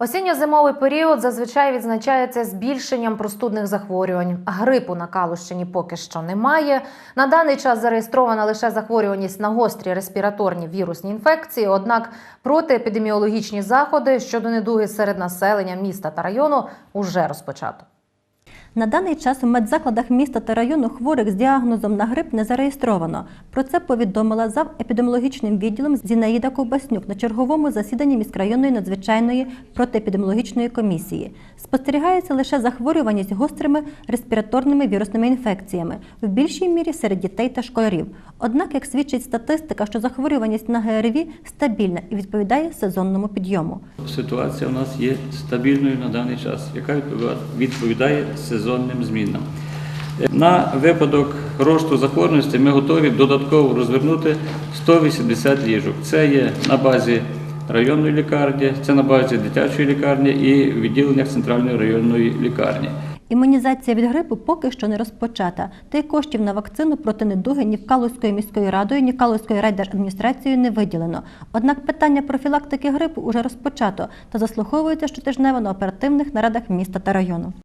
Осінньо-зимовий період зазвичай відзначається збільшенням простудних захворювань. Грипу на Калущині поки що немає. На даний час зареєстрована лише захворюваність на гострі респіраторні вірусні інфекції. Однак протиепідеміологічні заходи щодо недуги серед населення міста та району уже розпочато. На даний час у медзакладах міста та району хворих з діагнозом на грип не зареєстровано. Про це повідомила зав епідеміологічним відділом Зінаїда Ковбаснюк на черговому засіданні міськрайонної надзвичайної протиепідеміологічної комісії. Спостерігається лише захворюваність гострими респіраторними вірусними інфекціями, в більшій мірі серед дітей та школярів. Однак, як свідчить статистика, що захворюваність на ГРВІ стабільна і відповідає сезонному підйому. Ситуація у нас є стабільною на даний час, яка відповіда- відповідає сезонним змінам. На випадок росту захворюваності ми готові додатково розвернути 180 ліжок. Це є на базі районної лікарні, це на базі дитячої лікарні і в відділеннях центральної районної лікарні. Імунізація від грипу поки що не розпочата, та й коштів на вакцину проти недуги ні Калузькою міською радою, ні Калузькою райдержадміністрацією не виділено. Однак питання профілактики грипу уже розпочато та заслуховується щотижнево на оперативних нарадах міста та району.